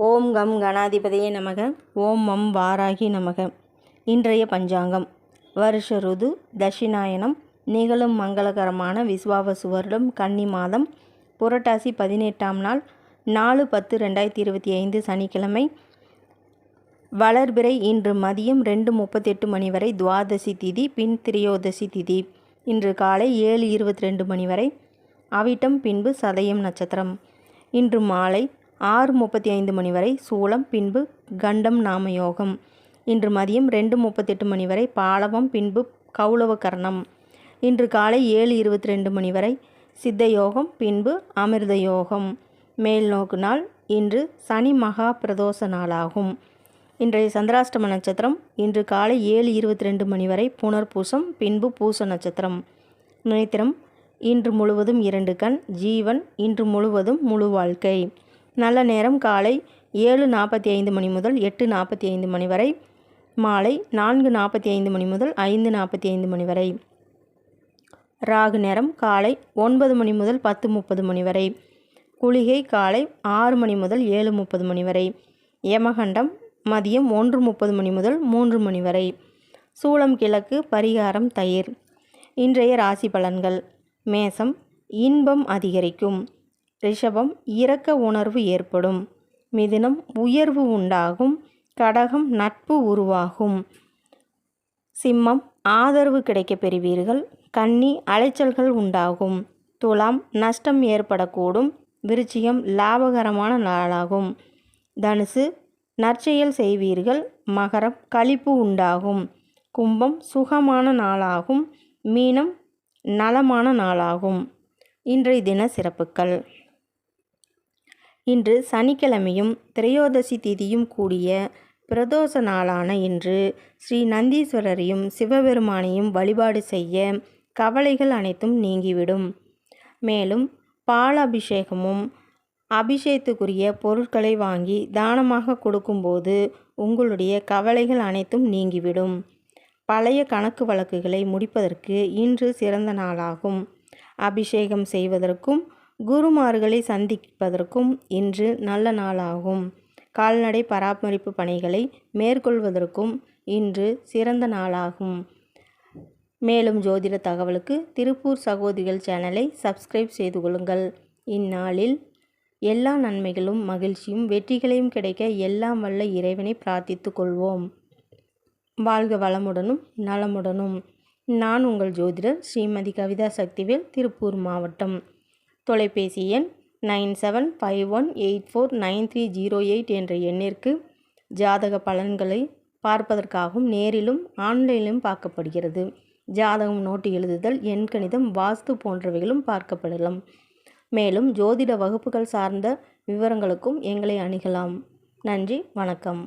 ஓம் come கணாதிபதியே நமக. ஓம் மம் வாராகி நமக. இன்றைய பஞ்சாங்கம். வருஷ ருது தட்சிணாயனம். நிகழும் மங்களகரமான விஸ்வாவசு வருடம் கன்னி மாதம். புரட்டாசி பதினெட்டாம் நாள் நாலு பத்து ரெண்டாயிரத்தி இருபத்தி ஐந்து சனிக்கிழமை. வளர்பிறை இன்று மதியம் ரெண்டு முப்பத்தெட்டு மணி வரை துவாதசி திதி பின் திரியோதசி திதி. இன்று காலை ஏழு இருபத்தி ரெண்டு மணி வரை. அவிட்டம் பின்பு சதயம் நட்சத்திரம். இன்று மாலை ஆறு முப்பத்தி ஐந்து மணி வரை சூளம் பின்பு கண்டம் நாமயோகம். இன்று மதியம் ரெண்டு முப்பத்தெட்டு மணி வரை பாலவம் பின்பு கௌளவ கர்ணம் இன்று காலை ஏழு இருபத்தி ரெண்டு மணி வரை சித்த யோகம் பின்பு அமிர்த யோகம் மேல் நோக்கு நாள் இன்று சனி மகா பிரதோஷ நாளாகும். இன்றைய சந்திராஷ்டம நட்சத்திரம் இன்று காலை ஏழு இருபத்தி ரெண்டு மணி வரை புனர்பூசம் பின்பு பூச நட்சத்திரம். நேத்திரம் இன்று முழுவதும் இரண்டு கண் ஜீவன் இன்று முழுவதும் முழு வாழ்க்கை. நல்ல நேரம் காலை ஏழு நாற்பத்தி ஐந்து மணி முதல் எட்டு நாற்பத்தி ஐந்து மணி வரை மாலை நான்கு நாற்பத்தி ஐந்து மணி முதல் ஐந்து நாற்பத்தி ஐந்து மணி வரை. ராகு நேரம் காலை ஒன்பது மணி முதல் பத்து முப்பது மணி வரை. குளிகை காலை ஆறு மணி முதல் ஏழு முப்பது மணி வரை. யமகண்டம் மதியம் ஒன்று முப்பது மணி முதல் மூன்று மணி வரை. சூளம் கிழக்கு பரிகாரம் தயிர். இன்றைய ராசி பலன்கள். மேசம் இன்பம் அதிகரிக்கும். ரிஷபம் இரக்க உணர்வு ஏற்படும். மிதுனம் உயர்வு உண்டாகும். கடகம் நட்பு உருவாகும். சிம்மம் ஆதரவு கிடைக்கப் பெறுவீர்கள். கன்னி அலைச்சல்கள் உண்டாகும். துலாம் நஷ்டம் ஏற்படக்கூடும். விருச்சிகம் லாபகரமான நாளாகும். தனுசு நற்செயல் செய்வீர்கள். மகரம் கழிப்பு உண்டாகும். கும்பம் சுகமான நாளாகும். மீனம் நலமான நாளாகும். இன்றைய தின சிறப்புக்கள் இன்று சனிக்கிழமையும் திரையோதசி திதியும் கூடிய பிரதோஷ நாளான இன்று ஸ்ரீ நந்தீஸ்வரரையும் சிவபெருமானையும் வழிபாடு செய்ய கவலைகள் அனைத்தும் நீங்கிவிடும். மேலும் பால் அபிஷேகமும் அபிஷேகத்துக்குரிய பொருட்களை வாங்கி தானமாக கொடுக்கும்போது உங்களுடைய கவலைகள் அனைத்தும் நீங்கிவிடும். பழைய கணக்கு வழக்குகளை முடிப்பதற்கு இன்று சிறந்த நாளாகும். அபிஷேகம் செய்வதற்கும் குருமார்களை சந்திப்பதற்கும் இன்று நல்ல நாளாகும். கால்நடை பராமரிப்பு பணிகளை மேற்கொள்வதற்கும் இன்று சிறந்த நாளாகும். மேலும் ஜோதிட தகவலுக்கு திருப்பூர் சகோதரிகள் சேனலை சப்ஸ்கிரைப் செய்து கொள்ளுங்கள். இந்நாளில் எல்லா நன்மைகளும் மகிழ்ச்சியும் வெற்றிகளையும் கிடைக்க எல்லாம் வல்ல இறைவனை பிரார்த்தித்து கொள்வோம். வாழ்க வளமுடனும் நலமுடனும். நான் உங்கள் ஜோதிடர் ஸ்ரீமதி கவிதா சக்திவேல் திருப்பூர் மாவட்டம். தொலைபேசி எண் nine seven five one eight four nine three zero eight என்ற எண்ணிற்கு ஜாதக பலன்களை பார்ப்பதற்காகவும் நேரிலும் ஆன்லைனிலும் பார்க்கப்படுகிறது. ஜாதகம் நோட்டு எழுதுதல் எண்கணிதம் வாஸ்து போன்றவைகளும் பார்க்கப்படலாம். மேலும் ஜோதிட வகுப்புகள் சார்ந்த விவரங்களுக்கும் எங்களை அணுகலாம். நன்றி வணக்கம்.